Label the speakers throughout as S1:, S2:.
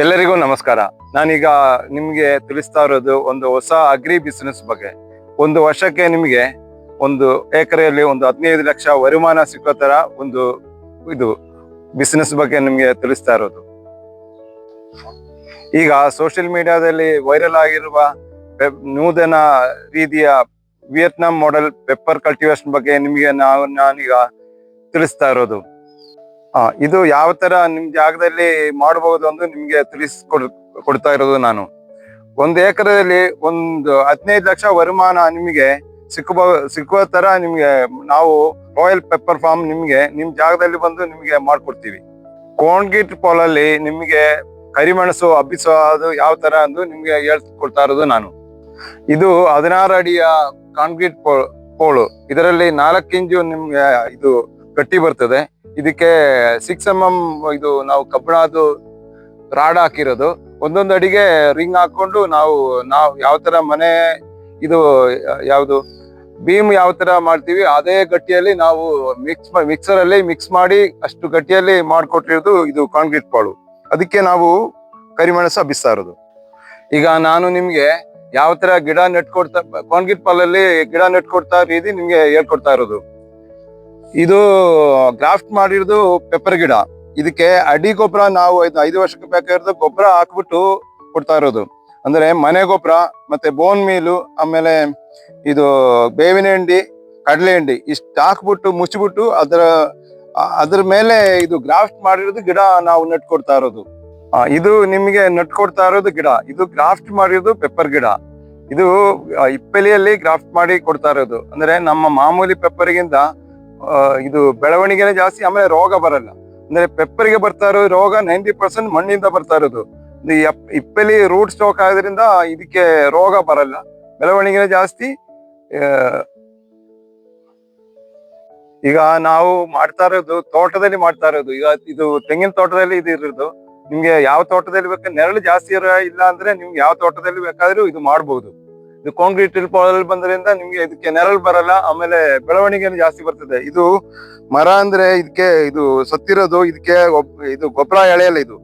S1: ಎಲ್ಲರಿಗೂ ನಮಸ್ಕಾರ. ನಾನೀಗ ನಿಮಗೆ ತಿಳಿಸ್ತಾ ಇರೋದು ಒಂದು ಹೊಸ ಅಗ್ರಿ ಬಿಸ್ನೆಸ್ ಬಗ್ಗೆ. ಒಂದು ವರ್ಷಕ್ಕೆ ನಿಮಗೆ ಒಂದು ಎಕರೆಯಲ್ಲಿ ಒಂದು ಹದಿನೈದು ಲಕ್ಷ ವರಿಮಾನ ಸಿಕ್ಕೋ ತರ ಒಂದು ಇದು ಬಿಸ್ನೆಸ್ ಬಗ್ಗೆ ನಿಮಗೆ ತಿಳಿಸ್ತಾ ಇರೋದು. ಈಗ ಸೋಷಿಯಲ್ ಮೀಡಿಯಾದಲ್ಲಿ ವೈರಲ್ ಆಗಿರುವ ನೂತನ ರೀತಿಯ ವಿಯೆಟ್ನಾಂ ಮಾಡೆಲ್ ಪೆಪ್ಪರ್ ಕಲ್ಟಿವೇಶನ್ ಬಗ್ಗೆ ನಿಮಗೆ ನಾವು, ನಾನೀಗ ತಿಳಿಸ್ತಾ ಇರೋದು. ಇದು ಯಾವ ತರ ನಿಮ್ ಜಾಗದಲ್ಲಿ ಮಾಡಬಹುದು ಅಂತ ನಿಮ್ಗೆ ತಿಳಿಸ್ಕೊಡ್, ಕೊಡ್ತಾ ಇರೋದು ನಾನು. ಒಂದು ಎಕರೆಯಲ್ಲಿ ಒಂದು ಹದಿನೈದು ಲಕ್ಷ ವರುಮಾನ ನಿಮಗೆ ಸಿಕ್ಕಬ, ಸಿಕ್ಕುವ ತರ ನಿಮ್ಗೆ ನಾವು ರಾಯಲ್ ಪೆಪ್ಪರ್ ಫಾರ್ಮ್ ನಿಮ್ಗೆ ನಿಮ್ ಜಾಗದಲ್ಲಿ ಬಂದು ನಿಮ್ಗೆ ಮಾಡ್ಕೊಡ್ತೀವಿ. ಕೋಣ್ಗಿಟ್ ಪೋಲಲ್ಲಿ ನಿಮ್ಗೆ ಕರಿಮೆಣಸು ಹಬ್ಬಿಸೋದು ಯಾವ ತರ ಅಂದು ನಿಮ್ಗೆ ಹೇಳ್ಕೊಡ್ತಾ ಇರೋದು ನಾನು. ಇದು ಹದಿನಾರು ಅಡಿಯ ಕಾಂಕ್ರೀಟ್ ಪೋಳು ಇದರಲ್ಲಿ ನಾಲ್ಕು ಇಂಚು ನಿಮ್ಗೆ ಇದು ಗಟ್ಟಿ ಬರ್ತದೆ. ಇದಕ್ಕೆ ಸಿಕ್ಸ್ ಎಂ ಎಂ ಇದು ನಾವು ಕಬ್ಬಿಣದ್ದು ರಾಡ್ ಹಾಕಿರೋದು. ಒಂದೊಂದು ಅಡಿಗೆ ರಿಂಗ್ ಹಾಕೊಂಡು ನಾವು ನಾವು ಯಾವ ತರ ಮನೆ, ಇದು, ಯಾವುದು ಬೀಮ್ ಯಾವ ತರ ಮಾಡ್ತೀವಿ, ಅದೇ ಗಟ್ಟಿಯಲ್ಲಿ ನಾವು ಮಿಕ್ಸ್ ಮಿಕ್ಸರ್ ಅಲ್ಲಿ ಮಿಕ್ಸ್ ಮಾಡಿ ಅಷ್ಟು ಗಟ್ಟಿಯಲ್ಲಿ ಮಾಡಿಕೊಟ್ಟಿರೋದು ಇದು ಕಾಂಕ್ರೀಟ್ ಪಾಳು. ಅದಕ್ಕೆ ನಾವು ಕರಿಮೆಣಸ ಬಿಸ್ತಾ ಇರೋದು. ಈಗ ನಾನು ನಿಮ್ಗೆ ಯಾವ ತರ ಗಿಡ ನೆಟ್ಕೊಡ್ತಾ ಕಾಂಕ್ರೀಟ್ ಪಾಲಲ್ಲಿ ಗಿಡ ನೆಟ್ಕೊಡ್ತಾ ರೀತಿ ನಿಮ್ಗೆ ಹೇಳ್ಕೊಡ್ತಾ ಇರೋದು. ಇದು ಗ್ರಾಫ್ಟ್ ಮಾಡಿರೋದು ಪೆಪ್ಪರ್ ಗಿಡ. ಇದಕ್ಕೆ ಅಡಿ ಗೊಬ್ಬರ ನಾವು ಐದು ವರ್ಷಕ್ಕೆ ಬೇಕಾಗಿರೋದು ಗೊಬ್ಬರ ಹಾಕ್ಬಿಟ್ಟು ಕೊಡ್ತಾ ಇರೋದು. ಅಂದ್ರೆ ಮನೆ ಗೊಬ್ಬರ, ಮತ್ತೆ ಬೋನ್ ಮೀಲು ಆಮೇಲೆ ಇದು ಬೇವಿನ ಹಿಂಡಿ, ಕಡಲೆ ಹಿಂಡಿ ಇಷ್ಟು ಹಾಕ್ಬಿಟ್ಟು ಮುಚ್ಚಿಬಿಟ್ಟು ಅದರ, ಅದ್ರ ಮೇಲೆ ಇದು ಗ್ರಾಫ್ಟ್ ಮಾಡಿರೋದು ಗಿಡ ನಾವು ನೆಟ್ಕೊಡ್ತಾ ಇರೋದು. ಇದು ನಿಮಗೆ ನೆಟ್ಕೊಡ್ತಾ ಇರೋದು ಗಿಡ. ಇದು ಗ್ರಾಫ್ಟ್ ಮಾಡಿರೋದು ಪೆಪ್ಪರ್ ಗಿಡ. ಇದು ಇಪ್ಪಲಿಯಲ್ಲಿ ಗ್ರಾಫ್ಟ್ ಮಾಡಿ ಕೊಡ್ತಾ ಇರೋದು. ಅಂದ್ರೆ ನಮ್ಮ ಮಾಮೂಲಿ ಪೆಪ್ಪರ್ಗಿಂತ ಇದು ಬೆಳವಣಿಗೆನೆ ಜಾಸ್ತಿ, ಆಮೇಲೆ ರೋಗ ಬರಲ್ಲ. ಅಂದ್ರೆ ಪೆಪ್ಪರಿಗೆ ಬರ್ತಾ ಇರೋ ರೋಗ ನೈಂಟಿ ಪರ್ಸೆಂಟ್ ಮಣ್ಣಿಂದ ಬರ್ತಾ ಇರೋದು. ಇಪ್ಪಲಿ ರೂಟ್ ಸ್ಟಾಕ್ ಆಗೋದ್ರಿಂದ ಇದಕ್ಕೆ ರೋಗ ಬರಲ್ಲ. ಬೆಳವಣಿಗೆನೆ ಜಾಸ್ತಿ. ಈಗ ನಾವು ಮಾಡ್ತಾ ಇರೋದು, ತೋಟದಲ್ಲಿ ಮಾಡ್ತಾ ಇರೋದು. ಈಗ ಇದು ತೆಂಗಿನ ತೋಟದಲ್ಲಿ ಇದು ಇರೋದು. ನಿಮ್ಗೆ ಯಾವ ತೋಟದಲ್ಲಿ ಬೇಕಾದ್ರೆ ನೆರಳು ಜಾಸ್ತಿ ಇರೋ ಇಲ್ಲ ಅಂದ್ರೆ ನಿಮ್ಗೆ ಯಾವ ತೋಟದಲ್ಲಿ ಬೇಕಾದ್ರೂ ಇದು ಮಾಡ್ಬೋದು. ಇದು ಕಾಂಕ್ರೀಟ್ ಅಲ್ಲಿ ಬಂದ್ರಿಂದ ನಿಮ್ಗೆ ಇದಕ್ಕೆ ನೆರಳು ಬರಲ್ಲ, ಆಮೇಲೆ ಬೆಳವಣಿಗೆ ಜಾಸ್ತಿ ಬರ್ತದೆ. ಇದು ಮರ ಅಂದ್ರೆ ಇದಕ್ಕೆ ಇದು ಸತ್ತಿರೋದು, ಇದಕ್ಕೆ ಇದು ಗೊಬ್ಬರ ಎಳೆಯಲ್ಲ ಇದು.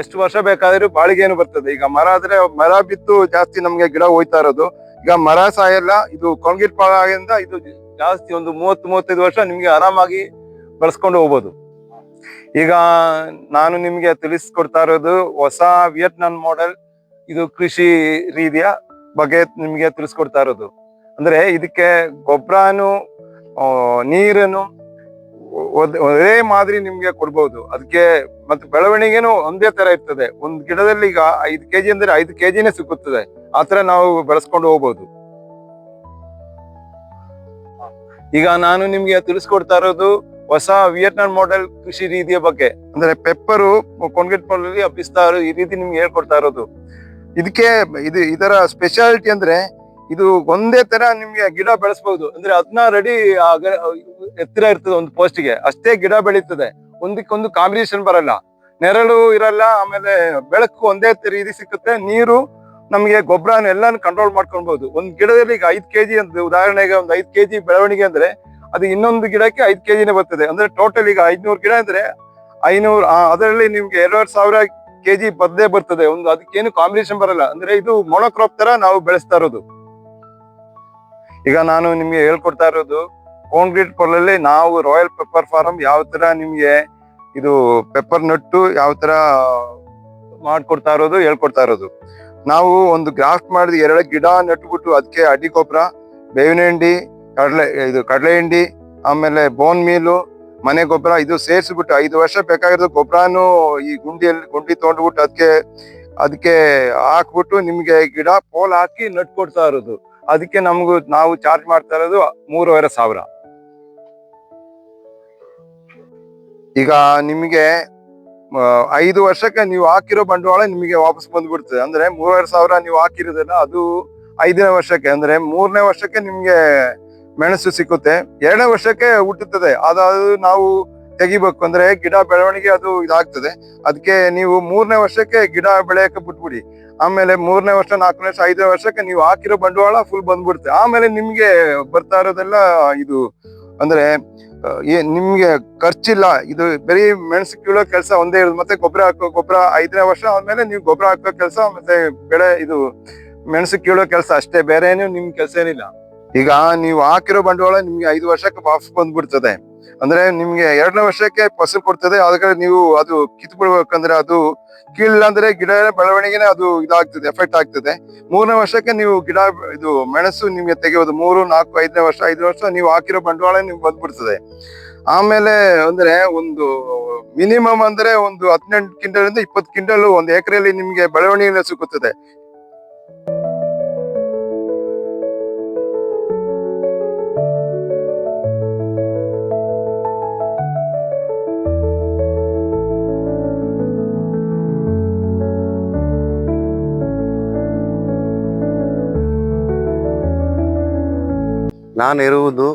S1: ಎಷ್ಟು ವರ್ಷ ಬೇಕಾದ್ರೂ ಬಾಳಿಗೆನು ಬರ್ತದೆ. ಈಗ ಮರ ಆದ್ರೆ ಮರ ಬಿತ್ತು ಜಾಸ್ತಿ ನಮ್ಗೆ ಗಿಡ ಹೋಯ್ತಾ ಇರೋದು. ಈಗ ಮರ ಸಾಯಲ್ಲ, ಇದು ಕಾಂಕ್ರೀಟ್ ಪಾಳಾಗಿಂದ ಇದು ಜಾಸ್ತಿ ಒಂದು ಮೂವತ್ತು, ಮೂವತ್ತೈದು ವರ್ಷ ನಿಮ್ಗೆ ಆರಾಮಾಗಿ ಬಳಸ್ಕೊಂಡು ಹೋಗ್ಬೋದು. ಈಗ ನಾನು ನಿಮ್ಗೆ ತಿಳಿಸ್ಕೊಡ್ತಾ ಇರೋದು ಹೊಸ ವಿಯೆಟ್ನಾಂ ಮಾಡೆಲ್ ಇದು ಕೃಷಿ ರೀತಿಯ ಬಗ್ಗೆ ನಿಮ್ಗೆ ತಿಳಿಸ್ಕೊಡ್ತಾ ಇರೋದು. ಅಂದ್ರೆ ಇದಕ್ಕೆ ಗೊಬ್ಬರನು ನೀರನ್ನು ಅದೇ ಮಾದರಿ ನಿಮ್ಗೆ ಕೊಡ್ಬಹುದು ಅದಕ್ಕೆ ಮತ್ತೆ ಬೆಳವಣಿಗೆನು ಒಂದೇ ತರ ಇರ್ತದೆ. ಒಂದ್ ಗಿಡದಲ್ಲಿ ಈಗ ಐದು ಕೆಜಿ ಅಂದ್ರೆ ಐದು ಕೆಜಿನೇ ಸಿಕ್ಕುತ್ತದೆ. ಆತರ ನಾವು ಬೆಳೆಸ್ಕೊಂಡು ಹೋಗ್ಬೋದು. ಈಗ ನಾನು ನಿಮ್ಗೆ ತಿಳಿಸ್ಕೊಡ್ತಾ ಇರೋದು ಹೊಸ ವಿಯೆಟ್ನಾಂ ಮಾಡೆಲ್ ಕೃಷಿ ರೀತಿಯ ಬಗ್ಗೆ. ಅಂದ್ರೆ ಪೆಪ್ಪರು ಕಾಂಕ್ರೀಟ್ ಪಾಲಲ್ಲಿ ಹಬ್ಬಿಸ್ತಾ ಈ ರೀತಿ ನಿಮ್ಗೆ ಹೇಳ್ಕೊಡ್ತಾ ಇರೋದು. ಇದಕ್ಕೆ ಇದು ಇದರ ಸ್ಪೆಷಾಲಿಟಿ ಅಂದ್ರೆ ಇದು ಒಂದೇ ತರ ನಿಮ್ಗೆ ಗಿಡ ಬೆಳೆಸಬಹುದು ಅಂದ್ರೆ ಹದಿನಾರು ಅಡಿ ಎತ್ತರ ಇರ್ತದೆ ಒಂದು ಪೋಸ್ಟ್ಗೆ ಅಷ್ಟೇ ಗಿಡ ಬೆಳೀತದೆ. ಒಂದಕ್ಕೊಂದು ಕಾಂಬಿನೇಷನ್ ಬರಲ್ಲ. ನೆರಳು ಇರಲ್ಲ, ಆಮೇಲೆ ಬೆಳಕು ಒಂದೇ ತರ ರೀತಿ ಸಿಕ್ಕುತ್ತೆ. ನೀರು ನಮಗೆ ಗೊಬ್ಬರ ಎಲ್ಲಾನು ಕಂಟ್ರೋಲ್ ಮಾಡ್ಕೊಳ್ಬಹುದು ಒಂದ್ ಗಿಡದಲ್ಲಿ ಈಗ ಐದ್ ಕೆಜಿ ಅಂತ ಉದಾಹರಣೆಗೆ ಒಂದು ಐದ್ ಕೆಜಿ ಬೆಳವಣಿಗೆ ಅಂದ್ರೆ ಅದು ಇನ್ನೊಂದು ಗಿಡಕ್ಕೆ ಐದ್ ಕೆಜಿನೇ ಬರ್ತದೆ. ಅಂದ್ರೆ ಟೋಟಲ್ ಈಗ ಐದ್ನೂರು ಗಿಡ ಅಂದ್ರೆ ಐನೂರು ಅದರಲ್ಲಿ ನಿಮ್ಗೆ ಎರಡು ಸಾವಿರ ಕೆಜಿ ಬದ್ದೇ ಬರ್ತದೆ. ಒಂದು ಅದಕ್ಕೇನು ಕಾಂಬಿನೇಷನ್ ಬರಲ್ಲ. ಅಂದ್ರೆ ಇದು ಮೊನೋಕ್ರಾಪ್ ತರ ನಾವು ಬೆಳೆಸ್ತಾ ಇರೋದು. ಈಗ ನಾನು ನಿಮ್ಗೆ ಹೇಳ್ಕೊಡ್ತಾ ಇರೋದು ಕಾಂಕ್ರೀಟ್ ಪೊಲಲ್ಲಿ ನಾವು ರಾಯಲ್ ಪೆಪ್ಪರ್ ಫಾರ್ಮ್ ಯಾವ ತರ ನಿಮ್ಗೆ ಇದು ಪೆಪ್ಪರ್ ನಟ್ಟು ಯಾವ ತರ ಮಾಡ್ಕೊಡ್ತಾ ಇರೋದು ಹೇಳ್ಕೊಡ್ತಾ ಇರೋದು. ನಾವು ಒಂದು ಗ್ರಾಫ್ಟ್ ಮಾಡಿದ ಎರಡು ಗಿಡ ನೆಟ್ಬಿಟ್ಟು ಅದಕ್ಕೆ ಅಡಿ ಗೊಬ್ಬರ, ಬೇವಿನ ಹಿಂಡಿ, ಕಡಲೆ, ಇದು ಕಡಲೆ ಹಿಂಡಿ, ಆಮೇಲೆ ಬೋನ್ ಮೀಲು ಮನೆ ಗೊಬ್ಬರ ಇದು ಸೇರಿಸ್ಬಿಟ್ಟು ಐದು ವರ್ಷ ಬೇಕಾಗಿರೋದು ಗೊಬ್ಬರನು ಈ ಗುಂಡಿಯಲ್ಲಿ, ಗುಂಡಿ ತೊಗೊಂಡ್ಬಿಟ್ಟು ಅದಕ್ಕೆ ಅದಕ್ಕೆ ಹಾಕ್ಬಿಟ್ಟು ನಿಮ್ಗೆ ಗಿಡ ಪೋಲ್ ಹಾಕಿ ನಟ್ಕೊಡ್ತಾ ಇರೋದು. ಅದಕ್ಕೆ ನಮಗೂ ನಾವು ಚಾರ್ಜ್ ಮಾಡ್ತಾ ಇರೋದು ಮೂರುವರೆ ಸಾವಿರ. ಈಗ ನಿಮಗೆ ಐದು ವರ್ಷಕ್ಕೆ ನೀವು ಹಾಕಿರೋ ಬಂಡವಾಳ ನಿಮಗೆ ವಾಪಸ್ ಬಂದ್ಬಿಡ್ತದೆ. ಅಂದ್ರೆ ಮೂರುವರೆ ಸಾವಿರ ನೀವು ಹಾಕಿರೋದಲ್ಲ ಅದು ಐದನೇ ವರ್ಷಕ್ಕೆ, ಅಂದ್ರೆ ಮೂರನೇ ವರ್ಷಕ್ಕೆ ನಿಮ್ಗೆ ಮೆಣಸು ಸಿಕ್ಕುತ್ತೆ. ಎರಡನೇ ವರ್ಷಕ್ಕೆ ಹುಟ್ಟುತ್ತದೆ. ಅದಾದ್ರು ನಾವು ತೆಗಿಬೇಕು ಅಂದ್ರೆ ಗಿಡ ಬೆಳವಣಿಗೆ ಅದು ಇದಾಗ್ತದೆ. ಅದಕ್ಕೆ ನೀವು ಮೂರನೇ ವರ್ಷಕ್ಕೆ ಗಿಡ ಬೆಳೆಯಕ್ಕೆ ಬಿಟ್ಬಿಡಿ. ಆಮೇಲೆ ಮೂರನೇ ವರ್ಷ, ನಾಲ್ಕನೇ ವರ್ಷ, ಐದನೇ ವರ್ಷಕ್ಕೆ ನೀವು ಹಾಕಿರೋ ಬಂಡವಾಳ ಫುಲ್ ಬಂದ್ಬಿಡುತ್ತೆ. ಆಮೇಲೆ ನಿಮ್ಗೆ ಬರ್ತಾ ಇರೋದೆಲ್ಲ ಇದು ಅಂದ್ರೆ ನಿಮ್ಗೆ ಖರ್ಚಿಲ್ಲ. ಇದು ಬರೀ ಮೆಣಸು ಕೀಳೋ ಕೆಲಸ ಒಂದೇ ಇರೋದು. ಮತ್ತೆ ಗೊಬ್ಬರ ಹಾಕೋ ಗೊಬ್ಬರ ಐದನೇ ವರ್ಷ ಆದ್ಮೇಲೆ ನೀವು ಗೊಬ್ಬರ ಹಾಕೋ ಕೆಲಸ ಮತ್ತೆ ಬೆಳೆ ಇದು ಮೆಣಸು ಕೀಳೋ ಕೆಲಸ ಅಷ್ಟೇ. ಬೇರೆ ಏನು ನಿಮ್ ಕೆಲಸ ಏನಿಲ್ಲ. ಈಗ ನೀವು ಹಾಕಿರೋ ಬಂಡವಾಳ ನಿಮ್ಗೆ ಐದು ವರ್ಷಕ್ಕೆ ವಾಪಸ್ ಬಂದ್ಬಿಡ್ತದೆ. ಅಂದ್ರೆ ನಿಮ್ಗೆ ಎರಡನೇ ವರ್ಷಕ್ಕೆ ಫಸಲು ಕೊಡ್ತದೆ ಅದಕ್ಕೆ ನೀವು ಅದು ಕಿತ್ ಬಿಡ್ಬೇಕಂದ್ರೆ ಅದು ಕೀಳಿಲ್ಲ ಅಂದ್ರೆ ಗಿಡ ಬೆಳವಣಿಗೆನೆ ಅದು ಇದಾಗ್ತದೆ ಎಫೆಕ್ಟ್ ಆಗ್ತದೆ. ಮೂರನೇ ವರ್ಷಕ್ಕೆ ನೀವು ಗಿಡ, ಇದು ಮೆಣಸು ನಿಮ್ಗೆ ತೆಗೆಯೋದು ಮೂರು, ನಾಲ್ಕು, ಐದನೇ ವರ್ಷ, ಐದು ವರ್ಷ ನೀವು ಹಾಕಿರೋ ಬಂಡವಾಳ ನಿಮ್ಗೆ ಬಂದ್ಬಿಡ್ತದೆ. ಆಮೇಲೆ ಅಂದ್ರೆ ಒಂದು ಮಿನಿಮಮ್ ಅಂದ್ರೆ ಒಂದು ಹದಿನೆಂಟು ಕಿಂಟಲ್ ಇಂದ ಇಪ್ಪತ್ತು ಕ್ವಿಂಟಲ್ ಒಂದು ಎಕರೆಯಲ್ಲಿ ನಿಮ್ಗೆ ಬೆಳವಣಿಗೆ ಸಿಗುತ್ತದೆ.
S2: ನಾನಿರುವುದು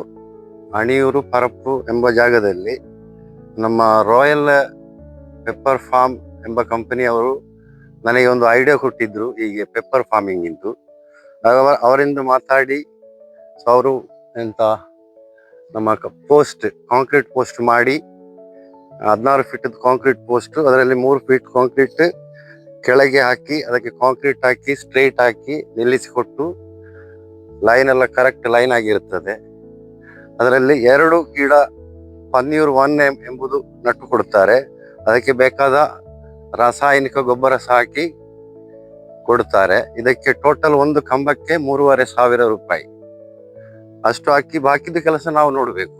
S2: ಅಣಿಯೂರು ಪರಪ್ಪು ಎಂಬ ಜಾಗದಲ್ಲಿ ನಮ್ಮ ರಾಯಲ್ ಪೆಪ್ಪರ್ ಫಾರ್ಮ್ ಎಂಬ ಕಂಪನಿಯವರು ನನಗೆ ಒಂದು ಐಡಿಯಾ ಕೊಟ್ಟಿದ್ರು, ಹೀಗೆ ಪೆಪ್ಪರ್ ಫಾರ್ಮಿಂಗ್ ಇಂದು. ಅವರಿಂದ ಮಾತಾಡಿ ಸೊ ಅವರು ಎಂತ, ನಮ್ಮ ಪೋಸ್ಟ್ ಕಾಂಕ್ರೀಟ್ ಪೋಸ್ಟ್ ಮಾಡಿ, ಹದಿನಾರು ಫೀಟ್ ಕಾಂಕ್ರೀಟ್ ಪೋಸ್ಟ್ ಅದರಲ್ಲಿ ಮೂರು ಫೀಟ್ ಕಾಂಕ್ರೀಟ್ ಕೆಳಗೆ ಹಾಕಿ, ಅದಕ್ಕೆ ಕಾಂಕ್ರೀಟ್ ಹಾಕಿ ಸ್ಟ್ರೈಟ್ ಹಾಕಿ ನಿಲ್ಲಿಸಿಕೊಟ್ಟು ಲೈನ್ ಎಲ್ಲ ಕರೆಕ್ಟ್ ಲೈನ್ ಆಗಿರುತ್ತದೆ ಅದರಲ್ಲಿ ಎರಡು ಗಿಡ ಪನ್ನೀರ್ ಒನ್ ಎಂಬುದು ನಟ್ಟು ಕೊಡುತ್ತಾರೆ ಅದಕ್ಕೆ ಬೇಕಾದ ರಾಸಾಯನಿಕ ಗೊಬ್ಬರ ಸಾಕಿ ಕೊಡುತ್ತಾರೆ ಇದಕ್ಕೆ ಟೋಟಲ್ ಒಂದು ಕಂಬಕ್ಕೆ ಮೂರುವರೆ ಸಾವಿರ ರೂಪಾಯಿ. ಅಷ್ಟು ಹಾಕಿ ಬಾಕಿದ ಕೆಲಸ ನಾವು ನೋಡಬೇಕು.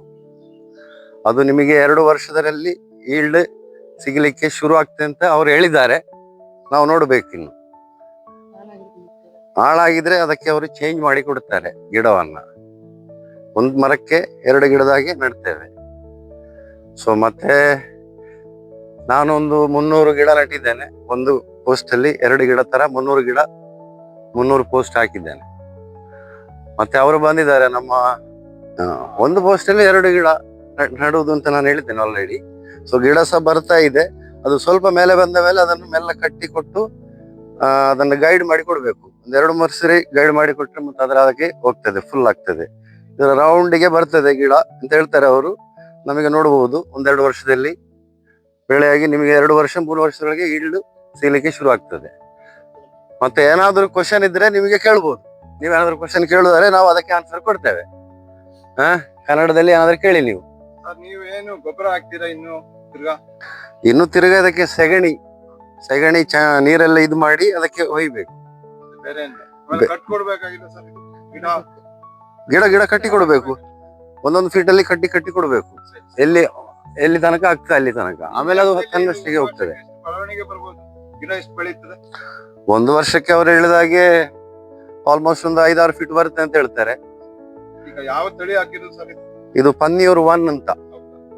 S2: ಅದು ನಿಮಗೆ ಎರಡು ವರ್ಷದಲ್ಲಿ ಈಲ್ಡ್ ಸಿಗಲಿಕ್ಕೆ ಶುರು ಆಗ್ತದೆ ಅಂತ ಅವ್ರು ಹೇಳಿದ್ದಾರೆ. ನಾವು ನೋಡ್ಬೇಕಿನ್ನು ಹಾಳಾಗಿದ್ರೆ ಅದಕ್ಕೆ ಅವರು ಚೇಂಜ್ ಮಾಡಿ ಕೊಡ್ತಾರೆ ಗಿಡವನ್ನ. ಒಂದು ಮರಕ್ಕೆ ಎರಡು ಗಿಡದಾಗೆ ನೆಡ್ತೇವೆ. ಸೊ ಮತ್ತೆ ನಾನೊಂದು ಮುನ್ನೂರು ಗಿಡ ನೆಟ್ಟಿದ್ದೇನೆ. ಒಂದು ಪೋಸ್ಟ್ ಅಲ್ಲಿ ಎರಡು ಗಿಡ ತರ ಮುನ್ನೂರು ಗಿಡ, ಮುನ್ನೂರು ಪೋಸ್ಟ್ ಹಾಕಿದ್ದೇನೆ. ಮತ್ತೆ ಅವರು ಬಂದಿದ್ದಾರೆ ನಮ್ಮ ಒಂದು ಪೋಸ್ಟ್ ಅಲ್ಲಿ ಎರಡು ಗಿಡ ನೆಡುವುದು ಅಂತ ನಾನು ಹೇಳಿದ್ದೇನೆ ಆಲ್ರೆಡಿ ಸೊ ಗಿಡ ಸಹ ಬರ್ತಾ ಇದೆ. ಅದು ಸ್ವಲ್ಪ ಮೇಲೆ ಬಂದ ಮೇಲೆ ಅದನ್ನು ಮೆಲ್ಲ ಕಟ್ಟಿ ಕೊಟ್ಟು ಅದನ್ನು ಗೈಡ್ ಮಾಡಿ ಕೊಡ್ಬೇಕು. ಒಂದ್ ಎರಡು ಮೂರು ಸರಿ ಗೈಡ್ ಮಾಡಿ ಕೊಟ್ಟರೆ ಮತ್ತೆ ಅದರ ಅದಕ್ಕೆ ಹೋಗ್ತದೆ ಫುಲ್ ಆಗ್ತದೆ. ಇದರ ರೌಂಡಿಗೆ ಬರ್ತದೆ ಗಿಡ ಅಂತ ಹೇಳ್ತಾರೆ ಅವರು. ನಮಗೆ ನೋಡಬಹುದು ಒಂದೆರಡು ವರ್ಷದಲ್ಲಿ ಬೆಳೆಯಾಗಿ ನಿಮಗೆ ಎರಡು ವರ್ಷ ಮೂರು ವರ್ಷದೊಳಗೆ ಈಲ್ಡ್ ಸಿಗಲಿಕ್ಕೆ ಶುರು ಆಗ್ತದೆ. ಮತ್ತೆ ಏನಾದರೂ ಕ್ವಶನ್ ಇದ್ರೆ ನಿಮಗೆ ಕೇಳ್ಬೋದು. ನೀವೇನಾದ್ರೂ ಕ್ವಶನ್ ಕೇಳಿದರೆ ನಾವು ಅದಕ್ಕೆ ಆನ್ಸರ್ ಕೊಡ್ತೇವೆ. ಹಾ ಕನ್ನಡದಲ್ಲಿ ಏನಾದ್ರೂ ಕೇಳಿ ನೀವು.
S1: ನೀವೇನು ಗೊಬ್ಬರ ಹಾಕ್ತೀರಾ ಇನ್ನು ತಿರ್ಗಾ?
S2: ಇನ್ನು ತಿರುಗ ಅದಕ್ಕೆ ಸೆಗಣಿ ಸೆಗಣಿ ಚ ನೀರೆಲ್ಲ ಇದು ಮಾಡಿ ಅದಕ್ಕೆ ಒಯ್ಬೇಕು.
S1: ಸರ್. ಗಿಡ.
S2: ಗಿಡ ಗಿಡ ಕಟ್ಟಿ ಕೊಡ್ಬೇಕು. ಒಂದೊಂದು ಫೀಟ್ ಅಲ್ಲಿ ಕಟ್ಟಿ ಕಟ್ಟಿ ಕೊಡ್ಬೇಕು. ಎಲ್ಲಿ ಎಲ್ಲಿ ತನಕ ಆಗ್ತದೆ ಅಲ್ಲಿ ತನಕ. ಆಮೇಲೆ ಅದು ತನ್ನಷ್ಟಿಗೆ ಹೋಗ್ತದೆ.
S1: ಎಷ್ಟು ಬೆಳವಣಿಗೆ ಬರ್ಬೋದು. ಗಿಡ ಎಷ್ಟು ಬೆಳೀತದೆ?
S2: ಒಂದು ವರ್ಷಕ್ಕೆ ಅವರು ಹೇಳಿದಾಗೆ ಆಲ್ಮೋಸ್ಟ್ ಒಂದು ಐದಾರು ಫೀಟ್ ಬರುತ್ತೆ ಅಂತ ಹೇಳ್ತಾರೆ.
S1: ಈಗ ಯಾವ ತಳಿ ಹಾಕಿದ್ರು ಸರ್ ಇದು?
S2: ಪನ್ನಿಯರ್ ಒನ್ ಅಂತ.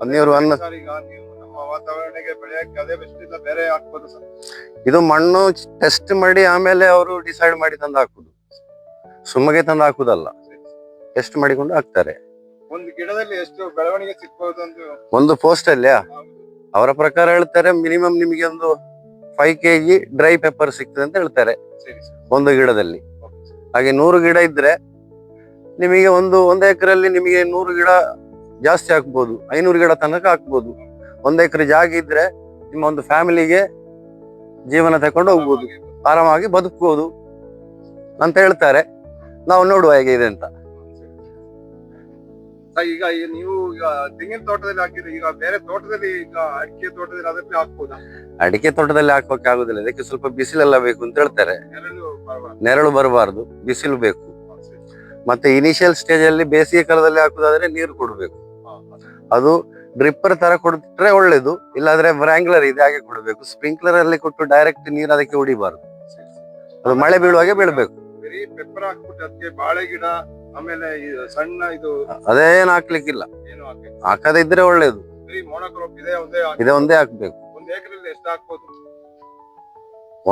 S2: ಪನ್ನಿಯೂರು ಒನ್
S1: ಈಗ ನೀವು ವಾತಾವರಣಕ್ಕೆ ಬೆಳೆಯಕ್ಕೆ ಅದೇ ಬೆಸ್ಟ್ ಇಲ್ಲ ಬೇರೆ ಹಾಕ್ಬೋದು ಸರ್?
S2: ಇದು ಮಣ್ಣು ಟೆಸ್ಟ್ ಮಾಡಿ ಆಮೇಲೆ ಅವರು ಡಿಸೈಡ್ ಮಾಡಿ ತಂದು ಹಾಕುದು. ಸುಮ್ಮಗೆ ತಂದು ಹಾಕುದಲ್ಲ. ಟೆಸ್ಟ್ ಮಾಡಿಕೊಂಡು ಹಾಕ್ತಾರೆ.
S1: ಒಂದು ಗಿಡದಲ್ಲಿ ಎಷ್ಟು ಬೆಳವಣಿಗೆ ಸಿಗ್ಬೋದು ಅಂತ
S2: ಒಂದು ಪೋಸ್ಟ್ ಅಲ್ಲಿ ಅವರ ಪ್ರಕಾರ ಹೇಳ್ತಾರೆ ಮಿನಿಮಮ್ ನಿಮಗೆ ಒಂದು five K G dry paper ಸಿಗ್ತದೆ ಅಂತ ಹೇಳ್ತಾರೆ. ಒಂದು ಗಿಡದಲ್ಲಿ. ಹಾಗೆ ನೂರು ಗಿಡ ಇದ್ರೆ ನಿಮಗೆ ಒಂದು ಒಂದು ಎಕರೆಯಲ್ಲಿ ನಿಮಗೆ ನೂರು ಗಿಡ ಜಾಸ್ತಿ ಹಾಕ್ಬೋದು ಐನೂರು ಗಿಡ ತನಕ ಹಾಕ್ಬೋದು. ಒಂದು ಎಕರೆ ಜಾಗ ಇದ್ರೆ ನಿಮ್ಮ ಒಂದು ಫ್ಯಾಮಿಲಿಗೆ ಜೀವನ ತಕೊಂಡು ಹೋಗ್ಬೋದು. ಆರಾಮಾಗಿ ಬದುಕ್ಬೋದು ಅಂತ ಹೇಳ್ತಾರೆ. ನಾವು ನೋಡುವ ಹೇಗೆ ಇದೆ ಅಂತ.
S1: ಈಗ ನೀವು ಈಗ ತೆಂಗಿನ ತೋಟದಲ್ಲಿ ಹಾಕಿದ್ರೆ ಈಗ ಬೇರೆ ತೋಟದಲ್ಲಿ ಈಗ ಅಡಿಕೆ ತೋಟದಲ್ಲಿ ಅದಕ್ಕೆ ಹಾಕ್ಬೋದಾ?
S2: ಅಡಿಕೆ ತೋಟದಲ್ಲಿ ಹಾಕೋಕೆ ಆಗುದಿಲ್ಲ. ಅದಕ್ಕೆ ಸ್ವಲ್ಪ ಬಿಸಿಲೆಲ್ಲ ಬೇಕು ಅಂತ ಹೇಳ್ತಾರೆ.
S1: ನೆರಳು
S2: ಬರಬಾರ್ದು. ಬಿಸಿಲು ಬೇಕು. ಮತ್ತೆ ಇನಿಷಿಯಲ್ ಸ್ಟೇಜ್ ಅಲ್ಲಿ ಬೇಸಿಗೆ ಕಾಲದಲ್ಲಿ ಹಾಕುದಾದ್ರೆ ನೀರು ಕೊಡಬೇಕು. ಅದು ಡ್ರಿಪ್ಪರ್ ತರ ಕೊಟ್ರೆ ಒಳ್ಳೇದು ಇಲ್ಲಾಂದ್ರೆ ವ್ರಾಂಗ್ಲರ್ ಇದೆ ಹಾಗೆ ಕೊಡಬೇಕು. ಸ್ಪ್ರಿಂಕ್ಲರ್ ಅಲ್ಲಿ ಕೊಟ್ಟು ಡೈರೆಕ್ಟ್ ನೀರು ಅದಕ್ಕೆ ಹೊಡಿಬಾರ್ದು. ಅದು ಮಳೆ ಬೀಳುವಾಗೆ ಬೀಳ್ಬೇಕು.
S1: ಬರೀ ಪೆಪ್ಪರ್ ಹಾಕ್ಬಿಟ್ಟು ಅದಕ್ಕೆ ಬಾಳೆ ಗಿಡ ಆಮೇಲೆ ಸಣ್ಣ ಇದು
S2: ಅದೇನು ಹಾಕ್ಲಿಕ್ಕಿಲ್ಲ. ಹಾಕದಿದ್ರೆ ಒಳ್ಳೇದು.
S1: ಇದೆ ಒಂದೇ
S2: ಹಾಕ್ಬೇಕು.
S1: ಒಂದು ಎಕರೆಯಲ್ಲಿ ಎಷ್ಟು ಹಾಕ್ಬೋದು?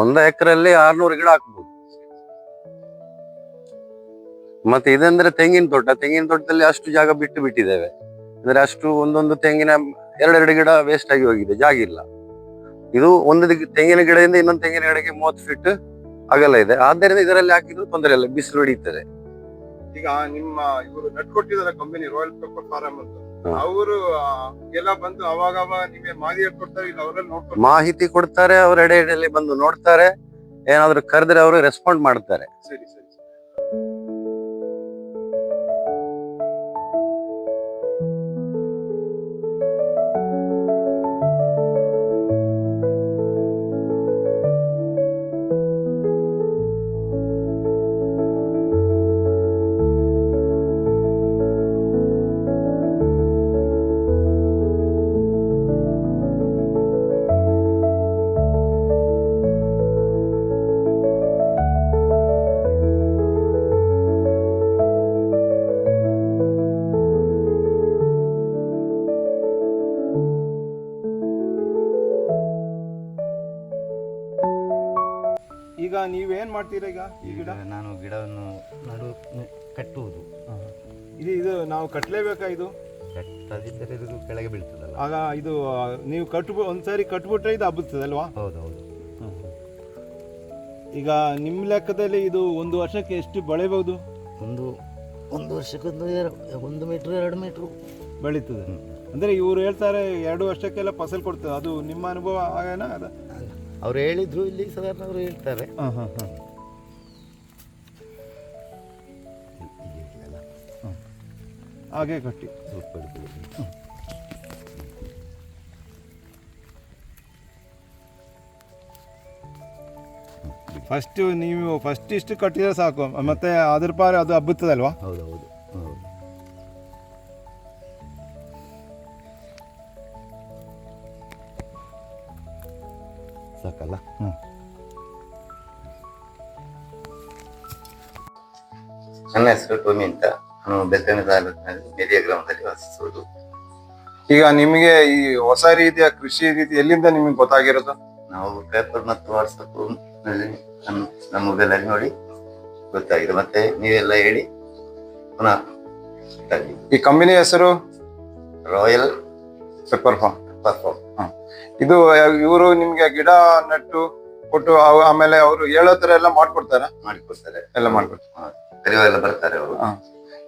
S2: ಒಂದು ಎಕರೆಲ್ಲಿ ಆರ್ನೂರು ಗಿಡ ಹಾಕ್ಬೋದು. ಮತ್ತೆ ಇದಂದ್ರೆ ತೆಂಗಿನ ತೋಟ. ತೆಂಗಿನ ತೋಟದಲ್ಲಿ ಅಷ್ಟು ಜಾಗ ಬಿಟ್ಟು ಬಿಟ್ಟಿದ್ದೇವೆ. ಅಂದ್ರೆ ಅಷ್ಟು ಒಂದೊಂದು ತೆಂಗಿನ ಎರಡೆರಡು ಗಿಡ ವೇಸ್ಟ್ ಆಗಿ ಹೋಗಿದೆ ಜಾಗ ಇಲ್ಲ. ಇದು ಒಂದು ತೆಂಗಿನ ಗಿಡದಿಂದ ಇನ್ನೊಂದು ತೆಂಗಿನ ಗಿಡಕ್ಕೆ ಮೂವತ್ತು ಫೀಟ್ ಅಗಲ ಇದೆ. ಆದ್ದರಿಂದ ಇದರಲ್ಲಿ ಹಾಕಿದ್ರು ತೊಂದರೆ ಇಲ್ಲ ಬಿಸಿಲು ಹಿಡಿಯುತ್ತದೆ.
S1: ಈಗ ನಿಮ್ಮ ಇವರು ನಟ್ ಕೊಟ್ಟಿದ್ದಾರೆ ಕಂಪನಿ ರಾಯಲ್ ಪೆಪ್ಪರ್ ಫಾರಂ ಅಂತ ಅವರು ಎಲ್ಲ ಬಂದು ಅವಾಗ ಅವಾಗ ನಿಮಗೆ ಮಾಹಿತಿ ಕೊಡ್ತಾರೆ ಇಲ್ಲ ಅವರಲ್ಲಿ ನೋಡ್ಕೊಂಡು
S2: ಮಾಹಿತಿ ಕೊಡ್ತಾರೆ ಅವ್ರ ಎಡೆ ಎಡೆಯಲ್ಲಿ ಬಂದು ನೋಡ್ತಾರೆ. ಏನಾದ್ರು ಕರೆದ್ರೆ ಅವರು ರೆಸ್ಪಾಂಡ್ ಮಾಡ್ತಾರೆ.
S1: ಸರಿ ಸರಿ. ಈಗ ನೀವೇನು ಮಾಡ್ತೀರಾ ಈಗ ಈ ಗಿಡ?
S3: ಈಗ ನಾನು ಗಿಡವನ್ನು ನಡು ಕಟ್ಟುವುದು.
S1: ಇದು ಇದು ನಾವು ಕಟ್ಲೇಬೇಕಾ ಇದು?
S3: ಕಟ್ಟದಿದ್ದರೆ ಇದು ಕೆಳಗೆ ಬೀಳ್ತದಲ್ಲ.
S1: ಆಗ ಇದು ಆ, ನೀವು ಕಟ್ಬು ಒಂದ್ಸರಿ ಕಟ್ಬಿಟ್ರೆ ಇದು ಹಬ್ಬುತ್ತದಲ್ವಾ?
S3: ಹೌದು ಹೌದು
S1: ಈಗ ನಿಮ್ಮ ಲೆಕ್ಕದಲ್ಲಿ ಇದು ಒಂದು ವರ್ಷಕ್ಕೆ ಎಷ್ಟು ಬೆಳೆಬಹುದು
S3: ಒಂದು ಒಂದು ವರ್ಷಕ್ಕೊಂದು ಎರಡು ಒಂದು ಮೀಟ್ರ್ ಎರಡು ಮೀಟ್ರ್.
S1: ಬೆಳೀತದೆ. ಅಂದ್ರೆ ಇವ್ರು ಹೇಳ್ತಾರೆ ಎರಡು ವರ್ಷಕ್ಕೆಲ್ಲ ಫಸಲ್ ಕೊಡ್ತದೆ. ಅದು ನಿಮ್ಮ ಅನುಭವ ಆಗೇನಾ ಅದ
S3: ಅವ್ರು ಹೇಳಿದ್ರು ಇಲ್ಲಿ ಸಾಧಾರಣ ಅವರು ಹೇಳ್ತಾರೆ ಹಾಂ ಹಾಂ
S1: ಹಾಗೆ ಕಟ್ಟಿ. ಫಸ್ಟ್ ನೀವು ಫಸ್ಟ್ ಇಷ್ಟು ಕಟ್ಟಿದ್ರೆ ಸಾಕು ಮತ್ತೆ ಅದ್ರ ಪಾರ ಅದು ಹಬ್ಬುತ್ತದಲ್ವಾ
S3: ಹೌದು
S2: ಗ್ರಾಮದಲ್ಲಿ ವಾಸಿಸುವುದು.
S1: ಈಗ ನಿಮಗೆ ಈ ಹೊಸ ರೀತಿಯ ಕೃಷಿ ರೀತಿ ಎಲ್ಲಿಂದ ನಿಮಗೆ ಗೊತ್ತಾಗಿರೋದು?
S2: ನಾವು ಪೇಪರ್ ಮತ್ತು ವಾಟ್ಸಪ್ ನಮ್ಮ ನಮ್ಮ ಮೊಬೈಲ್ ಅಲ್ಲಿ ನೋಡಿ ಗೊತ್ತಾಗಿದೆ. ಮತ್ತೆ ನೀವೆಲ್ಲ ಹೇಳಿ ಪುನಃ ಗೊತ್ತಾಗಿದೆ.
S1: ಈ ಕಂಪನಿ ಹೆಸರು?
S2: ರಾಯಲ್
S1: ಪೆಪ್ಪರ್ ಫಾರ್ಮ್
S2: ಪರ್ಫಾರ್ಮ್
S1: ಇದು ಇವರು ನಿಮ್ಗೆ ಗಿಡ ನೆಟ್ಟು ಕೊಟ್ಟು ಅವ್- ಆಮೇಲೆ ಅವರು ಹೇಳೋ ತರ ಎಲ್ಲ ಮಾಡ್ಕೊಡ್ತಾರೆ?
S2: ಮಾಡಿಕೊಡ್ತಾರೆ.
S1: ಎಲ್ಲ ಮಾಡ್ಕೊಡ್ತಾರೆ.
S2: ಎಲ್ಲ ಬರ್ತಾರೆ ಅವರು.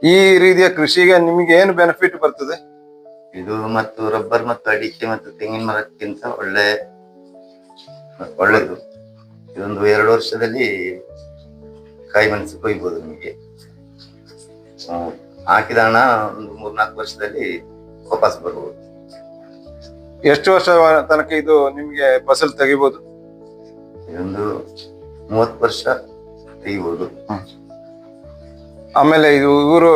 S1: ಈ ರೀತಿಯ ಕೃಷಿಗೆ ನಿಮ್ಗೆ ಏನು ಬೆನಿಫಿಟ್ ಬರ್ತದೆ?
S2: ಇದು ಮತ್ತು ರಬ್ಬರ್ ಮತ್ತು ಅಡಿಕೆ ಮತ್ತು ತೆಂಗಿನ ಮರಕ್ಕಿಂತ ಒಳ್ಳೆ ಒಳ್ಳೆಯದು. ಇದೊಂದು ಎರಡು ವರ್ಷದಲ್ಲಿ ಕಾಯಿ ಮೆಣಸು ಕೊಯ್ಬೋದು ನಿಮಗೆ. ಹಾಕಿದ ಹಣ ಒಂದು ಮೂರ್ನಾಲ್ಕು ವರ್ಷದಲ್ಲಿ ವಾಪಸ್ ಬರ್ಬೋದು.
S1: ಎಷ್ಟು ವರ್ಷ ತನಕ ಇದು ನಿಮಗೆ ಫಸಲ್ ತೆಗಿಬೋದು?
S2: ಇದೊಂದು ಮೂವತ್ತು ವರ್ಷ ತೆಗಿಬೋದು.
S1: ಆಮೇಲೆ ಇದು ಇವರು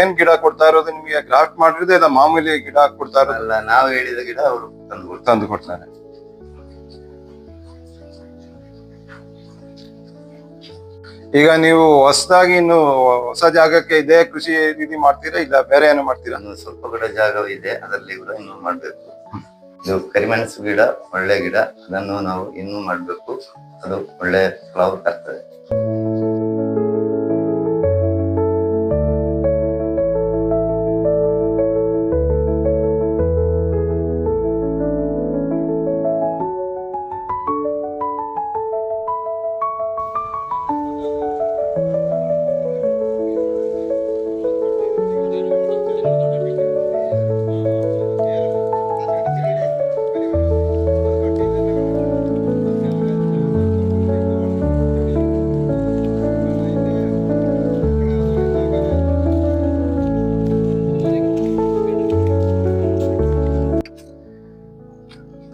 S1: ಏನ್ ಗಿಡ ಕೊಡ್ತಾ ಇರೋದು ನಿಮ್ಗೆ ಗ್ರಾಫ್ಟ್ ಮಾಡಿರೋದೇ ಇಲ್ಲ ಮಾಮೂಲಿ ಗಿಡ ಕೊಡ್ತಾ ಇರೋದು?
S2: ಅಲ್ಲ ನಾವು ಹೇಳಿದ ಗಿಡ ಅವರು ತಂದು
S1: ತಂದು ಕೊಡ್ತಾರೆ. ಈಗ ನೀವು ಹೊಸದಾಗಿ ಇನ್ನು ಹೊಸ ಜಾಗಕ್ಕೆ ಇದೆ ಕೃಷಿ ರೀತಿ ಮಾಡ್ತೀರಾ ಇಲ್ಲ ಬೇರೆ ಏನು ಮಾಡ್ತೀರಾ?
S2: ಸ್ವಲ್ಪ ಗಿಡ ಜಾಗ ಇದೆ ಅದರಲ್ಲಿ ಕೂಡ ಇನ್ನು ಮಾಡ್ಬೇಕು. ಇದು ಕರಿಮೆಣಸು ಗಿಡ ಒಳ್ಳೆ ಗಿಡ ಅದನ್ನು ನಾವು ಇನ್ನೂ ಮಾಡ್ಬೇಕು. ಅದು ಒಳ್ಳೆ ಫ್ಲವರ್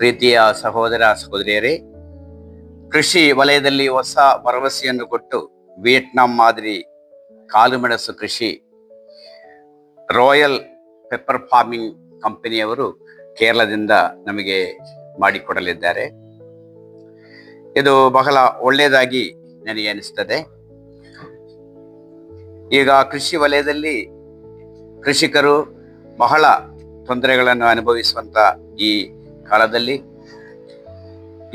S4: ಪ್ರೀತಿಯ ಸಹೋದರ ಸಹೋದರಿಯರೇ, ಕೃಷಿ ವಲಯದಲ್ಲಿ ಹೊಸ ಭರವಸೆಯನ್ನು ಕೊಟ್ಟು ವಿಯೆಟ್ನಾಂ ಮಾದರಿ ಕಾಳುಮೆಣಸು ಕೃಷಿ ರಾಯಲ್ ಪೆಪ್ಪರ್ ಫಾರ್ಮಿಂಗ್ ಕಂಪನಿಯವರು ಕೇರಳದಿಂದ ನಮಗೆ ಮಾಡಿಕೊಡಲಿದ್ದಾರೆ. ಇದು ಬಹಳ ಒಳ್ಳೆಯದಾಗಿ ನನಗೆ ಅನಿಸ್ತದೆ ಈಗ ಕೃಷಿ ವಲಯದಲ್ಲಿ ಕೃಷಿಕರು ಬಹಳ ತೊಂದರೆಗಳನ್ನು ಅನುಭವಿಸುವಂತ ಈ ಕಾಲದಲ್ಲಿ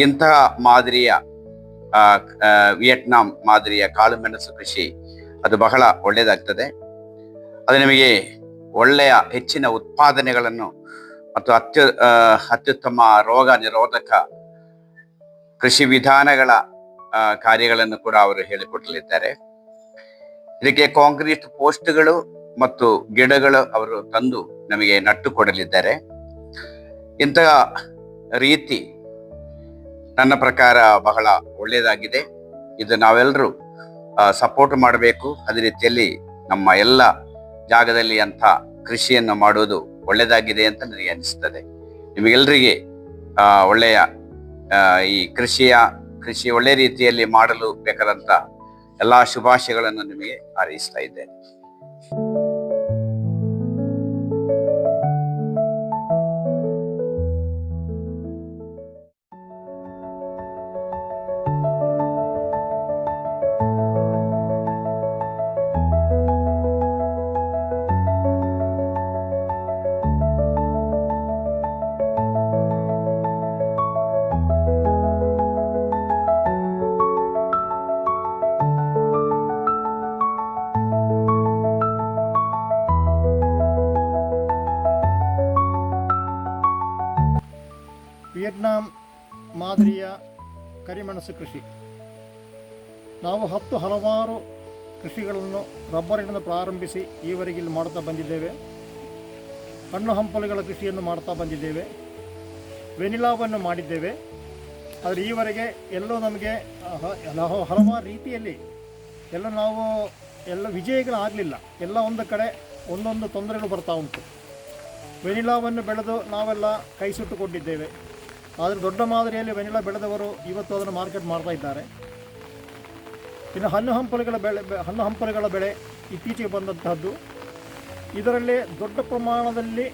S4: ಇಂತಹ ಮಾದರಿಯ ವಿಯೆಟ್ನಾಂ ಮಾದರಿಯ ಕಾಳುಮೆಣಸು ಕೃಷಿ ಅದು ಬಹಳ ಒಳ್ಳೆಯದಾಗ್ತದೆ. ಅದು ನಿಮಗೆ ಒಳ್ಳೆಯ ಹೆಚ್ಚಿನ ಉತ್ಪಾದನೆಗಳನ್ನು ಮತ್ತು ಅತ್ಯು ಅತ್ಯುತ್ತಮ ರೋಗ ನಿರೋಧಕ ಕೃಷಿ ವಿಧಾನಗಳ ಕಾರ್ಯಗಳನ್ನು ಕೂಡ ಅವರು ಹೇಳಿಕೊಟ್ಟಲಿದ್ದಾರೆ. ಇದಕ್ಕೆ ಕಾಂಕ್ರೀಟ್ ಪೋಸ್ಟ್ಗಳು ಮತ್ತು ಗಿಡಗಳು ಅವರು ತಂದು ನಮಗೆ ನಟ್ಟು ಕೊಡಲಿದ್ದಾರೆ. ಇಂತಹ ರೀತಿ ನನ್ನ ಪ್ರಕಾರ ಬಹಳ ಒಳ್ಳೆಯದಾಗಿದೆ. ಇದು ನಾವೆಲ್ಲರೂ ಸಪೋರ್ಟ್ ಮಾಡಬೇಕು. ಅದೇ ರೀತಿಯಲ್ಲಿ ನಮ್ಮ ಎಲ್ಲ ಜಾಗದಲ್ಲಿ ಅಂತ ಕೃಷಿಯನ್ನು ಮಾಡುವುದು ಒಳ್ಳೆಯದಾಗಿದೆ ಅಂತ ನನಗೆ ಅನಿಸ್ತದೆ. ನಿಮಗೆಲ್ಲರಿಗೆ ಒಳ್ಳೆಯ ಈ ಕೃಷಿಯ, ಕೃಷಿ ಒಳ್ಳೆ ರೀತಿಯಲ್ಲಿ ಮಾಡಲು ಬೇಕಾದಂಥ ಎಲ್ಲ ಶುಭಾಶಯಗಳನ್ನು ನಿಮಗೆ ಹಾರೈಸ್ತಾ ಇದ್ದೇನೆ.
S5: ಕರಿಮೆಣಸು ಕೃಷಿ. ನಾವು ಹತ್ತು ಹಲವಾರು ಕೃಷಿಗಳನ್ನು ರಬ್ಬರಿನಿಂದ ಪ್ರಾರಂಭಿಸಿ ಈವರೆಗೆ ಇಲ್ಲಿ ಮಾಡುತ್ತಾ ಬಂದಿದ್ದೇವೆ. ಹಣ್ಣು ಹಂಪಲುಗಳ ಕೃಷಿಯನ್ನು ಮಾಡ್ತಾ ಬಂದಿದ್ದೇವೆ. ವೆನಿಲಾವನ್ನು ಮಾಡಿದ್ದೇವೆ. ಆದರೆ ಈವರೆಗೆ ಎಲ್ಲೋ ನಮಗೆ ಹಲವಾರು ರೀತಿಯಲ್ಲಿ ಎಲ್ಲ ನಾವು, ಎಲ್ಲ ವಿಜಯಗಳು ಆಗಲಿಲ್ಲ. ಎಲ್ಲ ಒಂದು ಕಡೆ ಒಂದೊಂದು ತೊಂದರೆಗಳು ಬರ್ತಾ ಉಂಟು. ವೆನಿಲಾವನ್ನು ಬೆಳೆದು ನಾವೆಲ್ಲ ಕೈ ಸುಟ್ಟುಕೊಂಡಿದ್ದೇವೆ. ಆದರೆ ದೊಡ್ಡ ಮಾದರಿಯಲ್ಲಿ ವೆನಿಲಾ ಬೆಳೆದವರು ಇವತ್ತು ಅದನ್ನು ಮಾರ್ಕೆಟ್ ಮಾಡ್ತಾ ಇದ್ದಾರೆ. ಇನ್ನು ಹಣ್ಣು ಹಂಪಲುಗಳ ಬೆಳೆ ಹಣ್ಣು ಹಂಪಲುಗಳ ಬೆಳೆ ಇತ್ತೀಚೆಗೆ ಬಂದಂತಹದ್ದು. ಇದರಲ್ಲಿ ದೊಡ್ಡ ಪ್ರಮಾಣದಲ್ಲಿ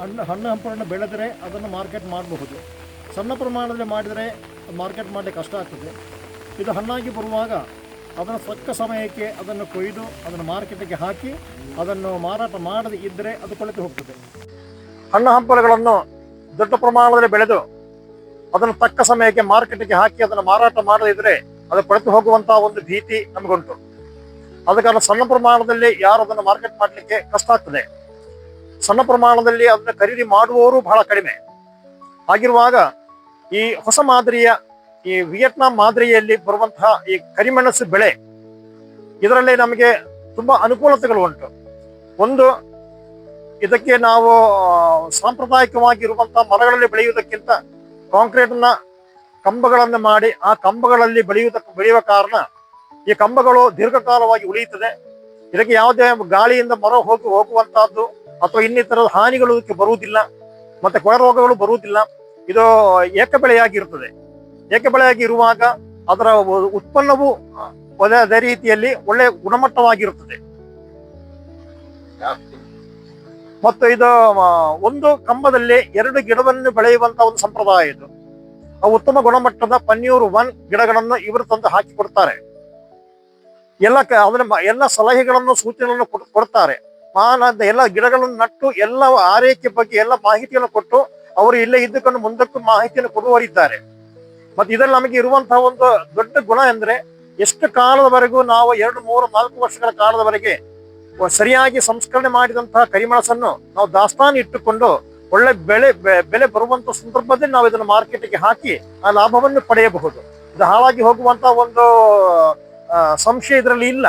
S5: ಹಣ್ಣು ಹಣ್ಣು ಹಂಪಲನ್ನು ಬೆಳೆದರೆ ಅದನ್ನು ಮಾರ್ಕೆಟ್ ಮಾಡಬಹುದು. ಸಣ್ಣ ಪ್ರಮಾಣದಲ್ಲಿ ಮಾಡಿದರೆ ಮಾರ್ಕೆಟ್ ಮಾಡಲಿಕ್ಕೆ ಕಷ್ಟ ಆಗ್ತದೆ. ಇದು ಹಣ್ಣಾಗಿ ಬರುವಾಗ ಅದನ್ನು ತಕ್ಕ ಸಮಯಕ್ಕೆ ಅದನ್ನು ಕೊಯ್ದು ಅದನ್ನು ಮಾರ್ಕೆಟಿಗೆ ಹಾಕಿ ಅದನ್ನು ಮಾರಾಟ ಮಾಡದೇ ಇದ್ದರೆ ಅದು ಕೊಳೆತು ಹೋಗ್ತದೆ. ಹಣ್ಣು ಹಂಪಲುಗಳನ್ನು ದೊಡ್ಡ ಪ್ರಮಾಣದಲ್ಲಿ ಬೆಳೆದು ಅದನ್ನು ತಕ್ಕ ಸಮಯಕ್ಕೆ ಮಾರ್ಕೆಟ್ಗೆ ಹಾಕಿ ಅದನ್ನು ಮಾರಾಟ ಮಾಡದಿದ್ರೆ ಅದು ಕೊಳೆತು ಹೋಗುವಂತಹ ಒಂದು ಭೀತಿ ನಮಗುಂಟು. ಆದ ಸಣ್ಣ ಪ್ರಮಾಣದಲ್ಲಿ ಯಾರು ಅದನ್ನು ಮಾರ್ಕೆಟ್ ಮಾಡಲಿಕ್ಕೆ ಕಷ್ಟ ಆಗ್ತದೆ. ಸಣ್ಣ ಪ್ರಮಾಣದಲ್ಲಿ ಅದನ್ನು ಖರೀದಿ ಮಾಡುವವರು ಬಹಳ ಕಡಿಮೆ. ಆಗಿರುವಾಗ ಈ ಹೊಸ ಮಾದರಿಯ, ಈ ವಿಯೆಟ್ನಾಂ ಮಾದರಿಯಲ್ಲಿ ಬರುವಂತಹ ಈ ಕರಿಮೆಣಸು ಬೆಳೆ, ಇದರಲ್ಲಿ ನಮಗೆ ತುಂಬಾ ಅನುಕೂಲತೆಗಳು ಉಂಟು. ಒಂದು, ಇದಕ್ಕೆ ನಾವು ಸಾಂಪ್ರದಾಯಿಕವಾಗಿ ಇರುವಂತಹ ಮರಗಳಲ್ಲಿ ಬೆಳೆಯುವುದಕ್ಕಿಂತ ಕಾಂಕ್ರೀಟ್ನ ಕಂಬಗಳನ್ನು ಮಾಡಿ ಆ ಕಂಬಗಳಲ್ಲಿ ಬೆಳೆಯುವ ಬೆಳೆಯುವ ಕಾರಣ ಈ ಕಂಬಗಳು ದೀರ್ಘಕಾಲವಾಗಿ ಉಳಿಯುತ್ತದೆ. ಇದಕ್ಕೆ ಯಾವುದೇ ಗಾಳಿಯಿಂದ ಮರ ಹೋಗಿ, ಹೋಗುವಂತಹದ್ದು ಅಥವಾ ಇನ್ನಿತರ ಹಾನಿಗಳು ಇದಕ್ಕೆ ಬರುವುದಿಲ್ಲ. ಮತ್ತೆ ಕೊಳ ರೋಗಗಳು ಬರುವುದಿಲ್ಲ. ಇದು ಏಕ ಇರ್ತದೆ ಏಕ ಬೆಳೆಯಾಗಿ ಇರುವಾಗ ಅದರ ಉತ್ಪನ್ನವು ಅದೇ ರೀತಿಯಲ್ಲಿ ಒಳ್ಳೆ ಗುಣಮಟ್ಟವಾಗಿರುತ್ತದೆ. ಮತ್ತು ಇದು ಒಂದು ಕಂಬದಲ್ಲಿ ಎರಡು ಗಿಡವನ್ನು ಬೆಳೆಯುವಂತ ಒಂದು ಸಂಪ್ರದಾಯ ಇದು. ಆ ಉತ್ತಮ ಗುಣಮಟ್ಟದ ಪನ್ನೀರು ಒನ್ ಗಿಡಗಳನ್ನು ಇವರು ತಂದು ಹಾಕಿ ಕೊಡ್ತಾರೆ. ಎಲ್ಲ ಅದನ್ನ ಎಲ್ಲ ಸಲಹೆಗಳನ್ನು, ಸೂಚನೆಗಳನ್ನು ಕೊಡ್- ಕೊಡ್ತಾರೆ. ಮಾನ, ಎಲ್ಲ ಗಿಡಗಳನ್ನು ನಟ್ಟು, ಎಲ್ಲ ಆರೈಕೆ ಬಗ್ಗೆ ಎಲ್ಲ ಮಾಹಿತಿಯನ್ನು ಕೊಟ್ಟು, ಅವರು ಇಲ್ಲೇ ಇದ್ದುಕೊಂಡು ಮುಂದಕ್ಕೂ ಮಾಹಿತಿಯನ್ನು ಕೊಡುವವರಿದ್ದಾರೆ. ಮತ್ತೆ ಇದರಲ್ಲಿ ನಮಗೆ ಇರುವಂತಹ ಒಂದು ದೊಡ್ಡ ಗುಣ ಎಂದರೆ, ಎಷ್ಟು ಕಾಲದವರೆಗೂ ನಾವು ಎರಡು, ಮೂರು, ನಾಲ್ಕು ವರ್ಷಗಳ ಕಾಲದವರೆಗೆ ಸರಿಯಾಗಿ ಸಂಸ್ಕರಣೆ ಮಾಡಿದಂತಹ ಕರಿಮೆಣಸನ್ನು ನಾವು ದಾಸ್ತಾನು ಇಟ್ಟುಕೊಂಡು ಒಳ್ಳೆ ಬೆಳೆ ಬೆಲೆ ಬರುವಂತ ಸಂದರ್ಭದಲ್ಲಿ ನಾವು ಇದನ್ನು ಮಾರ್ಕೆಟ್ಗೆ ಹಾಕಿ ಆ ಲಾಭವನ್ನು ಪಡೆಯಬಹುದು. ಇದು ಹಾಳಾಗಿ ಹೋಗುವಂತಹ ಒಂದು ಸಂಶಯ ಇದರಲ್ಲಿ ಇಲ್ಲ.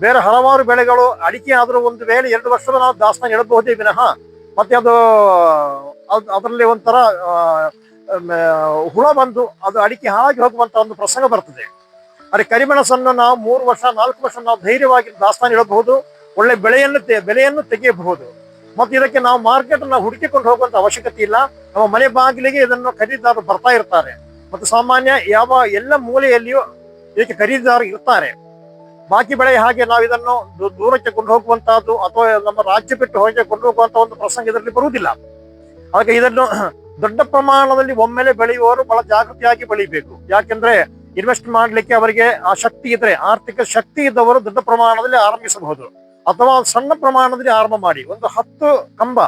S5: ಬೇರೆ ಹಲವಾರು ಬೆಳೆಗಳು ಅಡಿಕೆ ಆದರೂ ಒಂದು ವೇಳೆ ಎರಡು ವರ್ಷದ ನಾವು ದಾಸ್ತಾನು ಇಡಬಹುದೇ ವಿನಃ ಮತ್ತೆ ಅದು, ಅದ್- ಅದರಲ್ಲಿ ಒಂಥರ ಹುಳ ಬಂದು ಅದು ಅಡಿಕೆ ಹಾಳಾಗಿ ಹೋಗುವಂತ ಒಂದು ಪ್ರಸಂಗ ಬರ್ತದೆ. ಅದೇ ಕರಿಮೆಣಸನ್ನು ನಾವು ಮೂರು ವರ್ಷ, ನಾಲ್ಕು ವರ್ಷ ನಾವು ಧೈರ್ಯವಾಗಿ ದಾಸ್ತಾನು ಇಡಬಹುದು. ಒಳ್ಳೆ ಬೆಳೆಯನ್ನು ಬೆಲೆಯನ್ನು ತೆಗೆಯಬಹುದು. ಮತ್ತು ಇದಕ್ಕೆ ನಾವು ಮಾರ್ಕೆಟ್ ನಾವು ಹುಡುಕಿಕೊಂಡು ಹೋಗುವಂತ ಅವಶ್ಯಕತೆ ಇಲ್ಲ. ನಮ್ಮ ಮನೆ ಬಾಗಿಲಿಗೆ ಇದನ್ನು ಖರೀದಿದಾರರು ಬರ್ತಾ ಇರ್ತಾರೆ. ಮತ್ತು ಸಾಮಾನ್ಯ ಯಾವ ಎಲ್ಲ ಮೂಲೆಯಲ್ಲಿಯೂ ಇದಕ್ಕೆ ಖರೀದಿದಾರರು ಇರ್ತಾರೆ. ಬಾಕಿ ಬೆಳೆ ಹಾಗೆ ನಾವು ಇದನ್ನು ದೂರಕ್ಕೆ ಕೊಂಡು ಹೋಗುವಂತಹದ್ದು ಅಥವಾ ನಮ್ಮ ರಾಜ್ಯ ಬಿಟ್ಟು ಹೋಗಿ ಕೊಂಡು ಹೋಗುವಂತ ಒಂದು ಪ್ರಸಂಗ ಇದರಲ್ಲಿ ಬರುವುದಿಲ್ಲ. ಹಾಗೆ ಇದನ್ನು ದೊಡ್ಡ ಪ್ರಮಾಣದಲ್ಲಿ ಒಮ್ಮೆಲೆ ಬೆಳೆಯುವವರು ಬಹಳ ಜಾಗೃತಿಯಾಗಿ ಬೆಳಿಬೇಕು ಯಾಕೆಂದ್ರೆ ಇನ್ವೆಸ್ಟ್ ಮಾಡಲಿಕ್ಕೆ ಅವರಿಗೆ ಆ ಶಕ್ತಿ ಇದ್ರೆ, ಆರ್ಥಿಕ ಶಕ್ತಿ ಇದ್ದವರು ದೊಡ್ಡ ಪ್ರಮಾಣದಲ್ಲಿ ಆರಂಭಿಸಬಹುದು. ಅಥವಾ ಸಣ್ಣ ಪ್ರಮಾಣದಲ್ಲಿ ಆರಂಭ ಮಾಡಿ. ಒಂದು ಹತ್ತು ಕಂಬ.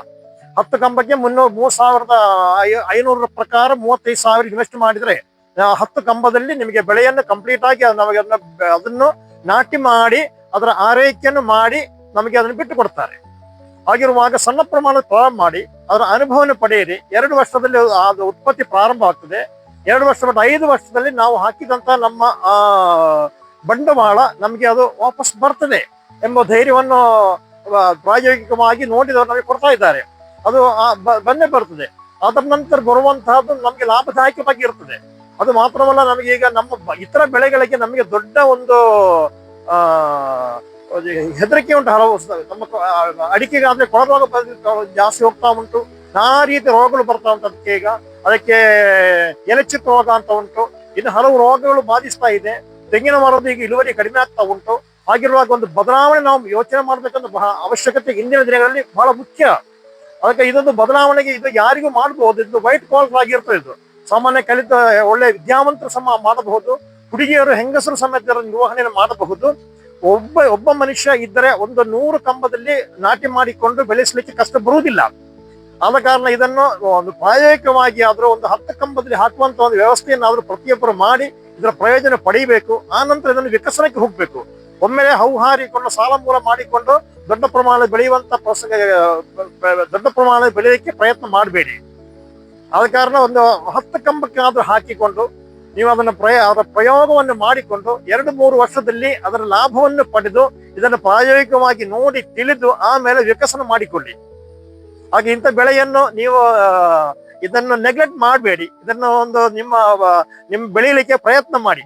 S5: ಹತ್ತು ಕಂಬಕ್ಕೆ ಮುನ್ನೂರು ಮೂರ್ ಸಾವಿರದ ಐನೂರರ ಪ್ರಕಾರ ಮೂವತ್ತೈದು ಸಾವಿರ ಇನ್ವೆಸ್ಟ್ ಮಾಡಿದ್ರೆ ಹತ್ತು ಕಂಬದಲ್ಲಿ ನಿಮಗೆ ಬೆಳೆಯನ್ನು ಕಂಪ್ಲೀಟ್ ಆಗಿ ನಮಗೆ ಅದನ್ನ ಅದನ್ನು ನಾಟಿ ಮಾಡಿ, ಅದರ ಆರೈಕೆಯನ್ನು ಮಾಡಿ ನಮಗೆ ಅದನ್ನು ಬಿಟ್ಟು ಕೊಡ್ತಾರೆ. ಆಗಿರುವಾಗ ಸಣ್ಣ ಪ್ರಮಾಣದ ಪ್ರಾರಂಭ ಮಾಡಿ, ಅದರ ಅನುಭವವನ್ನು ಪಡೆಯಿರಿ. ಎರಡು ವರ್ಷದಲ್ಲಿ ಅದು- ಉತ್ಪತ್ತಿ ಪ್ರಾರಂಭ ಆಗ್ತದೆ. ಎರಡು ವರ್ಷ ಬಿಟ್ಟು ಐದು ವರ್ಷದಲ್ಲಿ ನಾವು ಹಾಕಿದಂತ ನಮ್ಮ ಬಂಡವಾಳ ನಮಗೆ ಅದು ವಾಪಸ್ ಬರ್ತದೆ. ಎಂಬ ಧೈರ್ಯವನ್ನು ಪ್ರಾಯೋಗಿಕವಾಗಿ ನೋಡಿದವರು ನಮಗೆ ಕೊಡ್ತಾ ಇದ್ದಾರೆ. ಅದು ಬಂದೇ ಬರ್ತದೆ. ಅದರ ನಂತರ ಬರುವಂತಹದ್ದು ನಮಗೆ ಲಾಭದಾಯಕವಾಗಿ ಇರ್ತದೆ. ಅದು ಮಾತ್ರವಲ್ಲ, ನಮಗೆ ಈಗ ನಮ್ಮ ಇತರ ಬೆಳೆಗಳಿಗೆ ನಮಗೆ ದೊಡ್ಡ ಒಂದು, ಆ ಹೆದರಿಕೆ ಉಂಟು ಹಲವು ನಮ್ಮ ಅಡಿಕೆಗೆ ಆದ್ರೆ ಕೊಳರೋಗ ಜಾಸ್ತಿ ಹೋಗ್ತಾ ಉಂಟು. ನಾನಾ ರೀತಿ ರೋಗಗಳು ಬರ್ತಾ ಉಂಟು ಅದಕ್ಕೆ ಈಗ. ಅದಕ್ಕೆ ಎಲೆಚಿತ್ ರೋಗ ಅಂತ ಉಂಟು. ಇನ್ನು ಹಲವು ರೋಗಗಳು ಬಾಧಿಸ್ತಾ ಇದೆ. ತೆಂಗಿನ ಮರದ ಈಗ ಇಳುವರಿ ಕಡಿಮೆ ಆಗ್ತಾ ಉಂಟು. ಹಾಗಿರುವಾಗ ಒಂದು ಬದಲಾವಣೆ ನಾವು ಯೋಚನೆ ಮಾಡಬೇಕಂತ ಬಹಳ ಅವಶ್ಯಕತೆ ಇಂದಿನ ದಿನಗಳಲ್ಲಿ ಬಹಳ ಮುಖ್ಯ. ಅದಕ್ಕೆ ಇದೊಂದು ಬದಲಾವಣೆಗೆ ಇದು ಯಾರಿಗೂ ಮಾಡಬಹುದು, ಇದು ವೈಟ್ ಕಾಲ್ ಆಗಿರ್ತದೆ ಇದು. ಸಾಮಾನ್ಯ ಕಲಿತ ಒಳ್ಳೆ ವಿದ್ಯಾವಂತರು ಸಮ ಮಾಡಬಹುದು, ಹುಡುಗಿಯರು, ಹೆಂಗಸರು ಸಮೇತ ನಿರ್ವಹಣೆಯನ್ನು ಮಾಡಬಹುದು. ಒಬ್ಬ ಒಬ್ಬ ಮನುಷ್ಯ ಇದ್ದರೆ ಒಂದು ನೂರು ಕಂಬದಲ್ಲಿ ನಾಟಿ ಮಾಡಿಕೊಂಡು ಬೆಳೆಸಲಿಕ್ಕೆ ಕಷ್ಟ ಬರುವುದಿಲ್ಲ. ಆದ ಕಾರಣ ಇದನ್ನು ಒಂದು ಪ್ರಾಯೋಗಿಕವಾಗಿ ಆದರೂ ಒಂದು ಹತ್ತು ಕಂಬದಲ್ಲಿ ಹಾಕುವಂತ ಒಂದು ವ್ಯವಸ್ಥೆಯನ್ನಾದ್ರೂ ಪ್ರತಿಯೊಬ್ಬರು ಮಾಡಿ ಇದರ ಪ್ರಯೋಜನ ಪಡೆಯಬೇಕು ಆ ನಂತರ ಇದನ್ನು ವಿಕಸನಕ್ಕೆ ಹೋಗ್ಬೇಕು. ಒಮ್ಮೆಲೆ ಹೌಹಾರಿಕೊಂಡು ಸಾಲ ಮೂಲ ಮಾಡಿಕೊಂಡು ದೊಡ್ಡ ಪ್ರಮಾಣದ ಬೆಳೆಯುವಂತ ಪ್ರಸಂಗ ದೊಡ್ಡ ಪ್ರಮಾಣದ ಬೆಳೆಯಕ್ಕೆ ಪ್ರಯತ್ನ ಮಾಡಬೇಡಿ. ಆದ ಕಾರಣ ಒಂದು ಹತ್ತು ಕಂಬಕ್ಕಾದ್ರೂ ಹಾಕಿಕೊಂಡು ನೀವು ಅದನ್ನ ಪ್ರಯ, ಅದರ ಪ್ರಯೋಗವನ್ನು ಮಾಡಿಕೊಂಡು ಎರಡು ಮೂರು ವರ್ಷದಲ್ಲಿ ಅದರ ಲಾಭವನ್ನು ಪಡೆದು ಇದನ್ನು ಪ್ರಾಯೋಗಿಕವಾಗಿ ನೋಡಿ ತಿಳಿದು ಆಮೇಲೆ ವಿಕಸನ ಮಾಡಿಕೊಳ್ಳಿ. ಹಾಗೆ ಇಂಥ ಬೆಳೆಯನ್ನು ನೀವು ಇದನ್ನು ನೆಗ್ಲೆಕ್ಟ್ ಮಾಡಬೇಡಿ. ಇದನ್ನು ಒಂದು ನಿಮ್ಮ ನಿಮ್ಮ ಬೆಳೀಲಿಕ್ಕೆ ಪ್ರಯತ್ನ ಮಾಡಿ.